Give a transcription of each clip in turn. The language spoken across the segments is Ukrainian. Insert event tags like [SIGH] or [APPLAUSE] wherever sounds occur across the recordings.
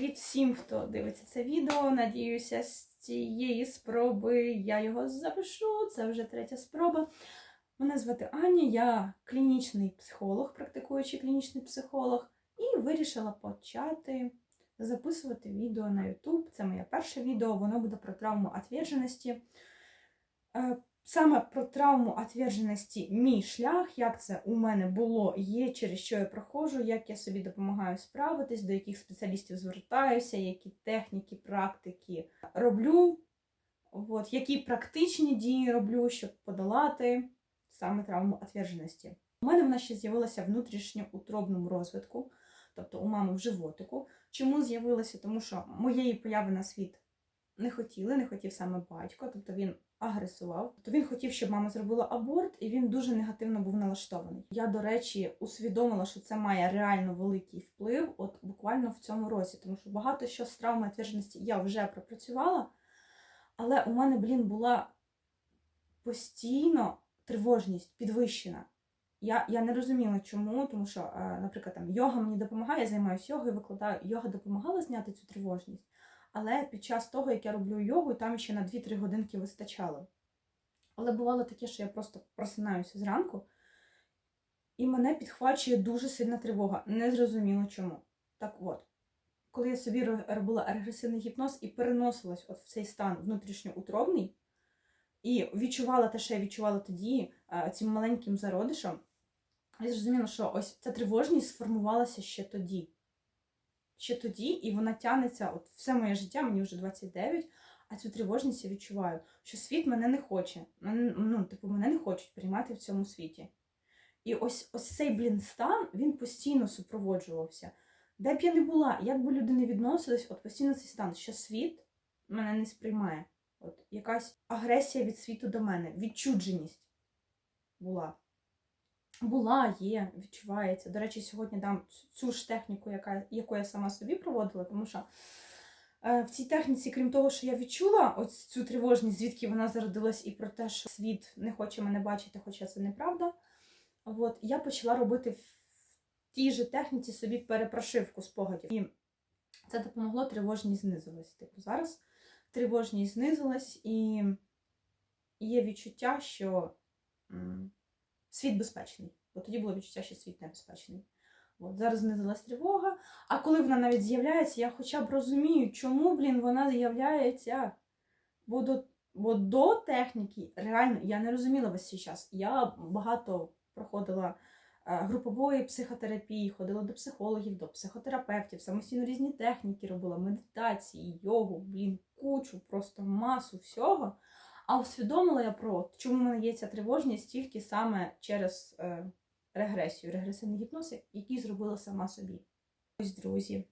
Привіт всім, хто дивиться це відео. Надіюся, з цієї спроби я його запишу. Це вже третя спроба. Мене звати Аня, я клінічний психолог, практикуючий клінічний психолог, і вирішила почати записувати відео на YouTube. Це моє перше відео, воно буде про травму відверженості. Саме про травму відверженості мій шлях, як це у мене було, є, через що я проходжу, як я собі допомагаю справитись, до яких спеціалістів звертаюся, які техніки, практики роблю, от, які практичні дії роблю, щоб подолати саме травму відверженості. У мене вона ще з'явилася в внутрішньоутробному розвитку, тобто у мами в животику. Чому з'явилася? Тому що моєї появи на світ не хотіли, не хотів саме батько, тобто він агресував. Тобто він хотів, щоб мама зробила аборт, і він дуже негативно був налаштований. Я, до речі, усвідомила, що це має реально великий вплив, от буквально в цьому році, тому що багато що з травми відверженості я вже пропрацювала, але у мене, блін, була постійно тривожність підвищена. Я, я не розуміла, чому, тому що, е, наприклад, там йога мені допомагає, я займаюся йогою, викладаю. Йога допомагала зняти цю тривожність. Але під час того, як я роблю йогу, там ще на 2-3 годинки вистачало. Але бувало таке, що я просто просинаюся зранку, і мене підхвачує дуже сильна тривога. Незрозуміло чому. Так от, коли я собі робила регресивний гіпноз і переносилась от в цей стан внутрішньоутробний, і відчувала те, що я відчувала тоді е, цим маленьким зародишем, я зрозуміла, що ось ця тривожність сформувалася ще тоді ще тоді, і вона тягнеться от все моє життя, мені вже 29, а цю тривожність я відчуваю, що світ мене не хоче. Ну, типу, мене не хочуть приймати в цьому світі. І ось ось цей блін стан він постійно супроводжувався. Де б я не була, як би люди не відносились, от постійно цей стан, що світ мене не сприймає. От якась агресія від світу до мене, відчудженість була. Була, є, відчувається. До речі, сьогодні дам цю ж техніку, яка, яку я сама собі проводила, тому що е, в цій техніці, крім того, що я відчула ось цю тривожність, звідки вона зародилась, і про те, що світ не хоче мене бачити, хоча це неправда. От, я почала робити в тій же техніці собі перепрошивку спогадів. І це допомогло, тривожність знизилась. Типу, зараз тривожність знизилась, і є відчуття, що. Світ безпечний. Бо тоді було відчуття, що світ небезпечний. От, зараз знизилась тривога. А коли вона навіть з'являється, я хоча б розумію, чому, блін, вона з'являється. Бо до, бо до техніки реально я не розуміла весь цей час. Я багато проходила е, групової психотерапії, ходила до психологів, до психотерапевтів, самостійно різні техніки робила, медитації, йогу, блін, кучу, просто масу всього. А усвідомила я про чому в мене є ця тривожність тільки саме через е, регресію, регресивний гіпноз, який зробила сама собі. Ось, друзі.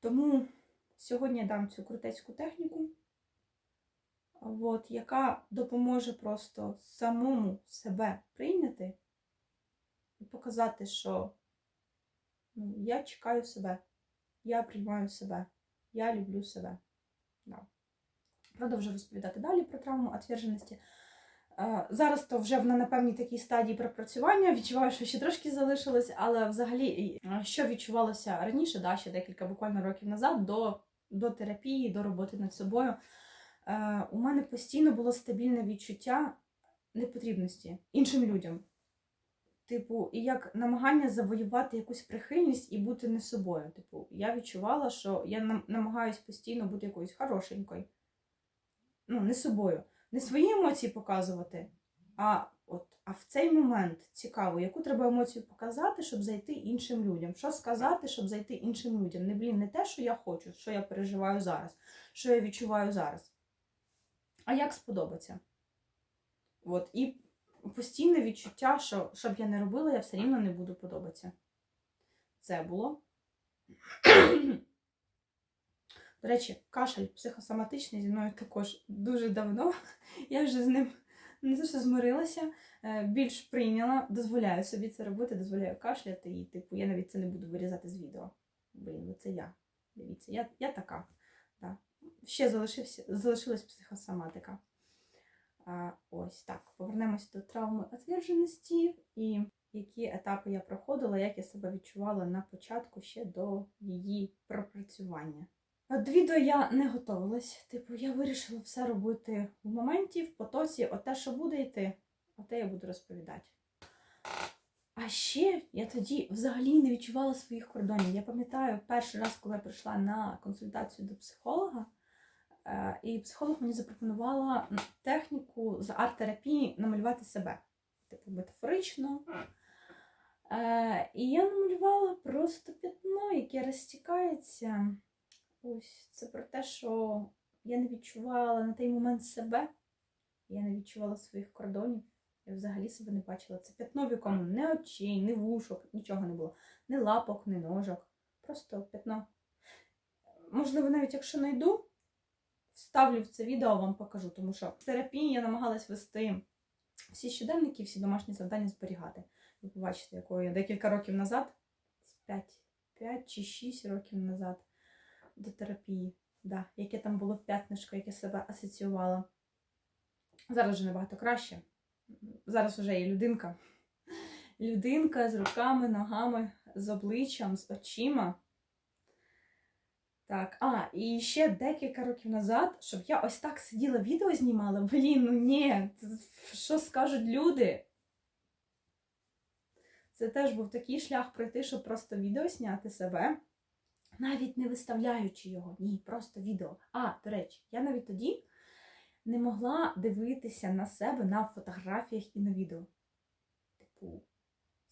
Тому сьогодні я дам цю крутецьку техніку, от, яка допоможе просто самому себе прийняти і показати, що ну, я чекаю себе, я приймаю себе, я люблю себе. Да. Продовжу розповідати далі про травму відверженості. Е, Зараз то вже на напевній такій стадії пропрацювання. Відчуваю, що ще трошки залишилось, але взагалі, е, що відчувалося раніше, да, ще декілька буквально років назад, до, до терапії, до роботи над собою, е, у мене постійно було стабільне відчуття непотрібності іншим людям. Типу, і як намагання завоювати якусь прихильність і бути не собою. Типу, я відчувала, що я нам- намагаюсь постійно бути якоюсь хорошенькою ну, не собою, не свої емоції показувати, а от а в цей момент цікаво, яку треба емоцію показати, щоб зайти іншим людям. Що сказати, щоб зайти іншим людям? Не блін, не те, що я хочу, що я переживаю зараз, що я відчуваю зараз. А як сподобаться? От, і постійне відчуття, що що б я не робила, я все рівно не буду подобатися. Це було. До речі, кашель психосоматичний зі мною також дуже давно. [LAUGHS] Я вже з ним не те, що змирилася, е, більш прийняла, дозволяю собі це робити, дозволяю кашляти, і типу я навіть це не буду вирізати з відео. Блін, ну це я. Дивіться, я, я така. Да. Ще залишився, залишилась психосоматика. А, ось так. Повернемось до травми відверженості. І які етапи я проходила, як я себе відчувала на початку ще до її пропрацювання. От відео я не готувалась. Типу, я вирішила все робити в моменті, в потоці, от те, що буде йти, оте я буду розповідати. А ще я тоді взагалі не відчувала своїх кордонів. Я пам'ятаю перший раз, коли я прийшла на консультацію до психолога, е, і психолог мені запропонувала техніку з арт-терапії намалювати себе. Типу, метафорично. Е, І я намалювала просто пятно, яке розтікається. Ось це про те, що я не відчувала на той момент себе, я не відчувала своїх кордонів. Я взагалі себе не бачила. Це п'ятно, в якому не очей, ні вушок, нічого не було, ні лапок, ні ножок. Просто п'ятно. Можливо, навіть якщо знайду, вставлю в це відео, вам покажу, тому що в терапії я намагалась вести всі щоденники, всі домашні завдання зберігати. Ви побачите, якою я декілька років назад, 5, 5 чи 6 років назад до терапії, да, яке там було п'ятнишко, яке себе асоціювала. Зараз вже набагато краще. Зараз вже є людинка. Людинка з руками, ногами, з обличчям, з очима. Так, а, і ще декілька років назад, щоб я ось так сиділа, відео знімала, блін, ну ні, що скажуть люди? Це теж був такий шлях пройти, щоб просто відео зняти себе, навіть не виставляючи його. Ні, просто відео. А, до речі, я навіть тоді не могла дивитися на себе на фотографіях і на відео. Типу,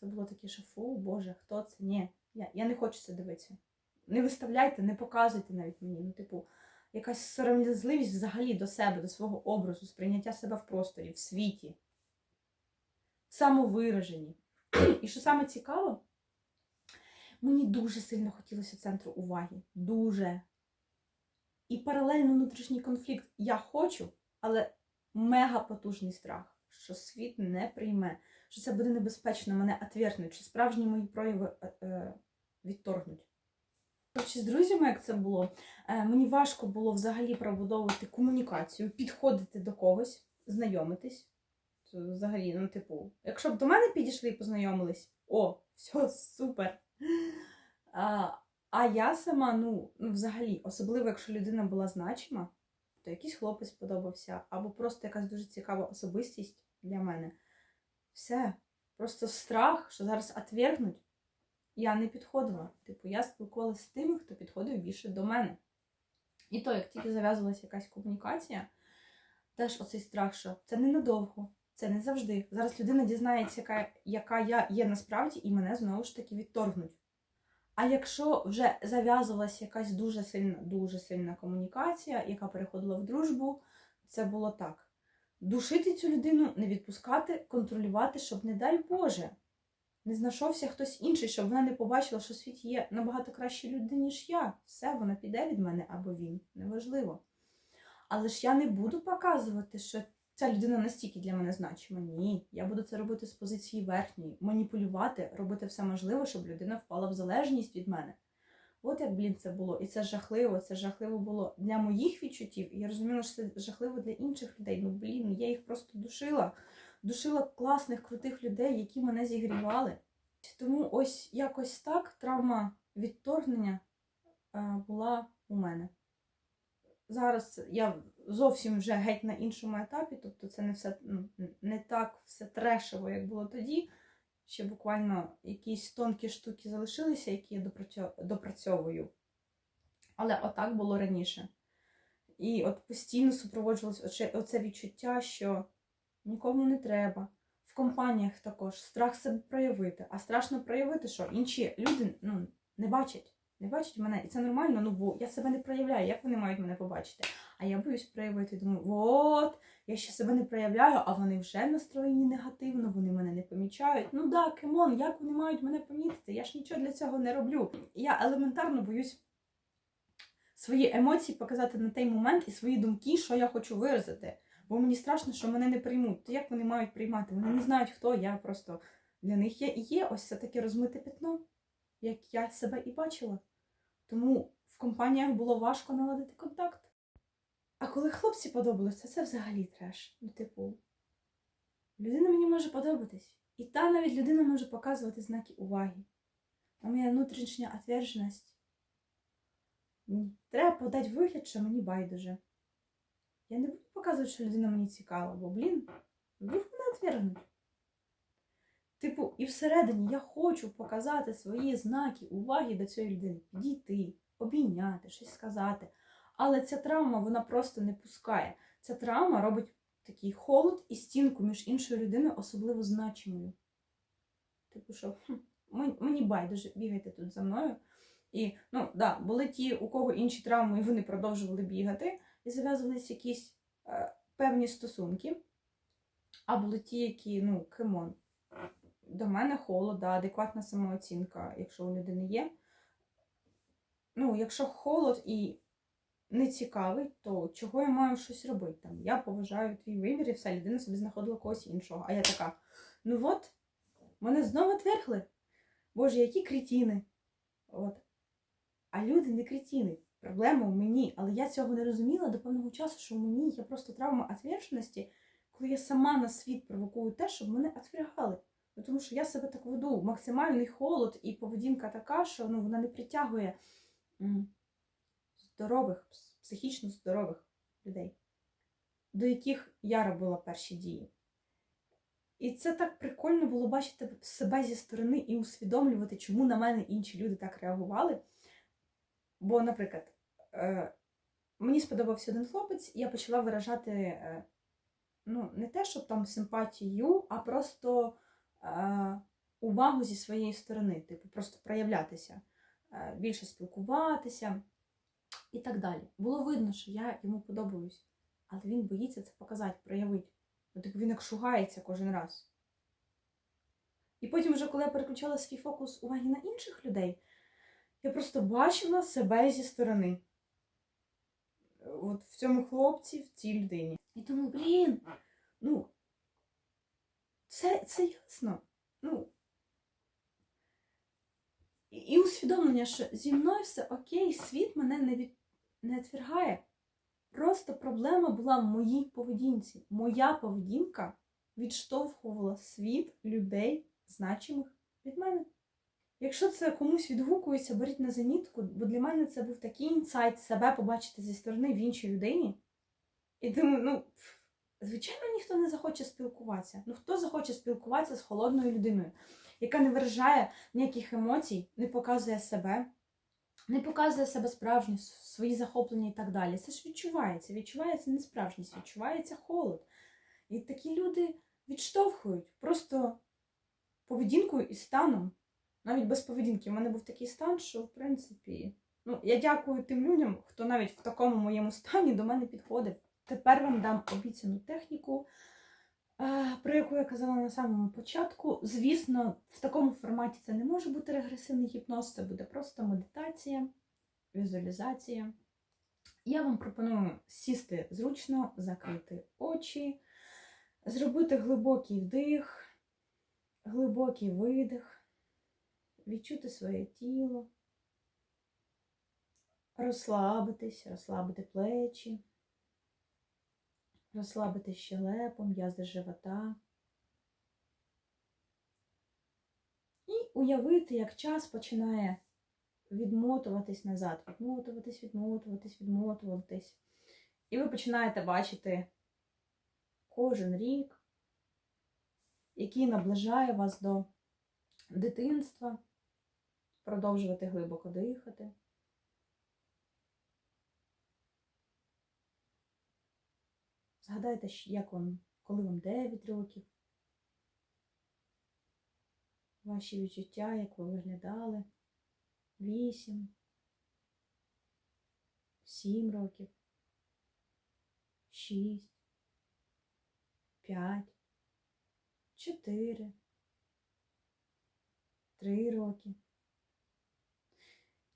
це було таке, що фу, Боже, хто це? Ні, я, я не хочу це дивитися. Не виставляйте, не показуйте навіть мені. Ну, типу, якась сором'язливість взагалі до себе, до свого образу, сприйняття себе в просторі, в світі, самовираженні. І що саме цікаво, мені дуже сильно хотілося центру уваги. Дуже. І паралельно внутрішній конфлікт я хочу, але мега потужний страх, що світ не прийме, що це буде небезпечно, мене отвергнуть, що справжні мої прояви е, е, відторгнуть. Коротше, з друзями, як це було, е, мені важко було взагалі пробудовувати комунікацію, підходити до когось, знайомитись. Взагалі, ну, типу, якщо б до мене підійшли і познайомились, о, все, супер. А, а я сама, ну, ну, взагалі, особливо, якщо людина була значима, то якийсь хлопець подобався, або просто якась дуже цікава особистість для мене. Все. Просто страх, що зараз отвергнуть, я не підходила. Типу, я спілкувалася з тими, хто підходив більше до мене. І то, як тільки зав'язувалася якась комунікація, теж оцей страх, що це ненадовго, це не завжди. Зараз людина дізнається, яка, яка я є насправді, і мене знову ж таки відторгнуть. А якщо вже зав'язувалася якась дуже сильна, дуже сильна комунікація, яка переходила в дружбу, це було так: душити цю людину, не відпускати, контролювати, щоб, не дай Боже, не знайшовся хтось інший, щоб вона не побачила, що в світі є набагато кращі люди, ніж я. Все, вона піде від мене або він, неважливо. Але ж я не буду показувати, що ця людина настільки для мене значима. Ні, я буду це робити з позиції верхньої, маніпулювати, робити все можливе, щоб людина впала в залежність від мене. От як, блін, це було. І це жахливо. Це жахливо було для моїх відчуттів. І я розуміла, що це жахливо для інших людей. Ну, блін, я їх просто душила. Душила класних, крутих людей, які мене зігрівали. Тому ось якось так травма відторгнення е, була у мене. Зараз я зовсім вже геть на іншому етапі, тобто це не все ну, не так все трешово, як було тоді. Ще буквально якісь тонкі штуки залишилися, які я допрацьовую. Але отак було раніше. І от постійно супроводжувалось оце відчуття, що нікому не треба. В компаніях також страх себе проявити. А страшно проявити, що інші люди ну, не бачать. Не бачать мене. І це нормально, ну бо я себе не проявляю. Як вони мають мене побачити? А я боюсь проявити. Думаю, от, я ще себе не проявляю, а вони вже настроєні негативно, вони мене не помічають. Ну да, кемон, як вони мають мене помітити? Я ж нічого для цього не роблю. Я елементарно боюсь свої емоції показати на той момент і свої думки, що я хочу виразити. Бо мені страшно, що мене не приймуть. То як вони мають приймати? Вони не знають, хто я просто для них є і є ось це таке розмите пятно, як я себе і бачила. Тому в компаніях було важко наладити контакт. А коли хлопці подобалися, це взагалі треш. Ну, типу, людина мені може подобатись. І та навіть людина може показувати знаки уваги. А моя внутрішня отверженість. Треба подати вигляд, що мені байдуже. Я не буду показувати, що людина мені цікава, бо, блін, вдруг мене отвергнуть. Типу, і всередині я хочу показати свої знаки уваги до цієї людини, підійти, обійняти, щось сказати. Але ця травма вона просто не пускає. Ця травма робить такий холод і стінку між іншою людиною, особливо значимою. Типу, що хм, мені, байдуже, бігайте тут за мною. І, ну, да, були ті, у кого інші травми, і вони продовжували бігати, і зав'язувалися якісь е, певні стосунки. А були ті, які, ну, кемон, до мене холод, адекватна самооцінка, якщо у людини є. Ну, якщо холод і не цікавий, то чого я маю щось робити? Там, я поважаю твій вибір і все, людина собі знаходила когось іншого. А я така, ну от, мене знову твергли. Боже, які кретіни. От. А люди не кретіни. Проблема в мені. Але я цього не розуміла до певного часу, що в мені є просто травма ответственності, коли я сама на світ провокую те, щоб мене отвергали. Ну, Тому що я себе так веду. Максимальний холод і поведінка така, що ну, вона не притягує здорових, психічно здорових людей, до яких я робила перші дії. І це так прикольно було бачити себе зі сторони і усвідомлювати, чому на мене інші люди так реагували. Бо, наприклад, е, мені сподобався один хлопець, і я почала виражати е, ну, не те, щоб там симпатію, а просто е, увагу зі своєї сторони, типу, просто проявлятися, більше спілкуватися і так далі. Було видно, що я йому подобаюсь, але він боїться це показати, проявити. Ну, типу, він як шугається кожен раз. І потім, вже, коли я переключала свій фокус уваги на інших людей, я просто бачила себе зі сторони. От в цьому хлопці, в цій людині. І тому, блін, ну, це, це ясно. Ну, і, і усвідомлення, що зі мною все окей, світ мене не, від, не відвергає. Просто проблема була в моїй поведінці. Моя поведінка відштовхувала світ людей, значимих від мене. Якщо це комусь відгукується, беріть на замітку, бо для мене це був такий інсайт себе побачити зі сторони в іншій людині. І думаю, ну, звичайно, ніхто не захоче спілкуватися. Ну хто захоче спілкуватися з холодною людиною, яка не виражає ніяких емоцій, не показує себе, не показує себе справжню, свої захоплення і так далі. Це ж відчувається. Відчувається несправжність, відчувається холод. І такі люди відштовхують просто поведінкою і станом. Навіть без поведінки. У мене був такий стан, що, в принципі, ну, я дякую тим людям, хто навіть в такому моєму стані до мене підходив. Тепер вам дам обіцяну техніку, про яку я казала на самому початку. Звісно, в такому форматі це не може бути регресивний гіпноз, це буде просто медитація, візуалізація. Я вам пропоную сісти зручно, закрити очі, зробити глибокий вдих, глибокий видих відчути своє тіло, розслабитись, розслабити плечі, розслабити щелепу, м'язи живота. І уявити, як час починає відмотуватись назад, відмотуватись, відмотуватись, відмотуватись. І ви починаєте бачити кожен рік, який наближає вас до дитинства, продовжувати глибоко дихати. Згадайте, як вам, коли вам 9 років, ваші відчуття, як ви виглядали, 8, 7 років, 6, 5, 4, 3 роки.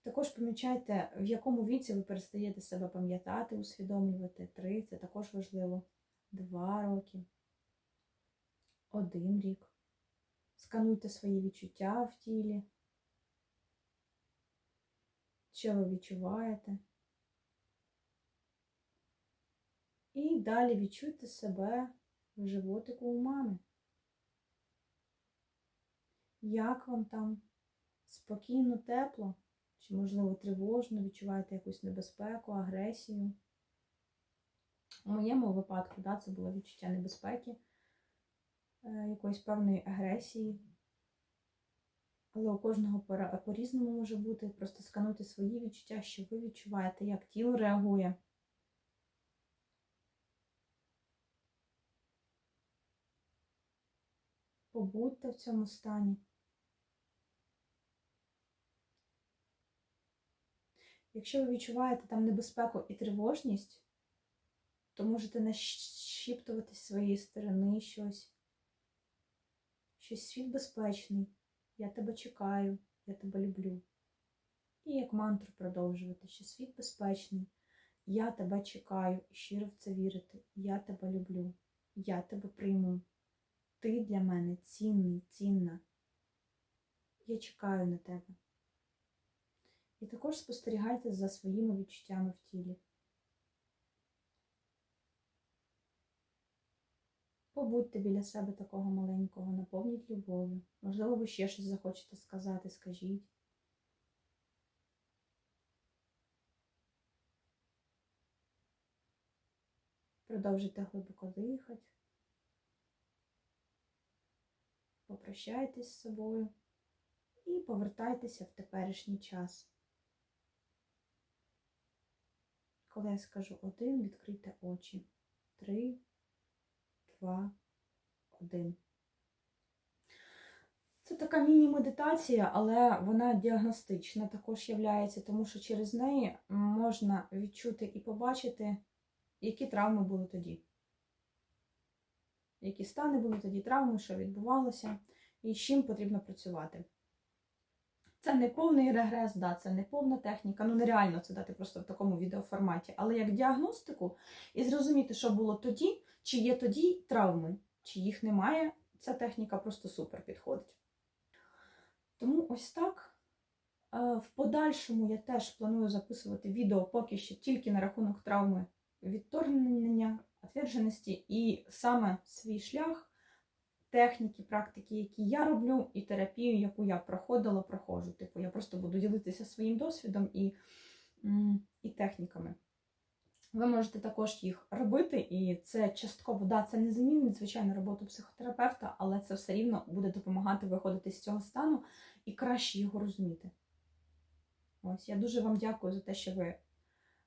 Також помічайте, в якому віці ви перестаєте себе пам'ятати, усвідомлювати. Три це також важливо. Два роки. Один рік. Скануйте свої відчуття в тілі. Що ви відчуваєте? І далі відчуйте себе в животику у мами. Як вам там? Спокійно, тепло? Чи, можливо, тривожно, відчуваєте якусь небезпеку, агресію? У моєму випадку, да, це було відчуття небезпеки, е, якоїсь певної агресії. Але у кожного по-різному може бути. Просто скануйте свої відчуття, що ви відчуваєте, як тіло реагує. Побудьте в цьому стані. Якщо ви відчуваєте там небезпеку і тривожність, то можете нашіптувати з своєї сторони щось. Щось світ безпечний. Я тебе чекаю, я тебе люблю. І як мантру продовжувати, що світ безпечний. Я тебе чекаю і щиро в це вірити. Я тебе люблю. Я тебе прийму. Ти для мене цінний, цінна. Я чекаю на тебе. І також спостерігайте за своїми відчуттями в тілі. Побудьте біля себе такого маленького, наповніть любов'ю. Можливо, ви ще щось захочете сказати, скажіть. Продовжуйте глибоко дихати. Попрощайтесь з собою і повертайтеся в теперішній час. Коли я скажу один, відкрийте очі. Три, два, один. Це така міні-медитація, але вона діагностична також являється, тому що через неї можна відчути і побачити, які травми були тоді. Які стани були тоді травми, що відбувалося, і з чим потрібно працювати. Це не повний регрес, да, це не повна техніка. Ну нереально це дати просто в такому відеоформаті. Але як діагностику і зрозуміти, що було тоді, чи є тоді травми, чи їх немає, ця техніка просто супер підходить. Тому ось так. Е, В подальшому я теж планую записувати відео поки що тільки на рахунок травми відторгнення, отвердженості і саме свій шлях техніки, практики, які я роблю, і терапію, яку я проходила, проходжу. Типу, я просто буду ділитися своїм досвідом і, і техніками. Ви можете також їх робити, і це частково, да, це не замінить, звичайно, роботу психотерапевта, але це все рівно буде допомагати виходити з цього стану і краще його розуміти. Ось, я дуже вам дякую за те, що ви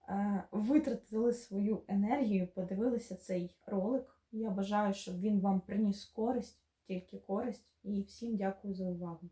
е, витратили свою енергію, подивилися цей ролик. Я бажаю, щоб він вам приніс користь, тільки користь. І всім дякую за увагу.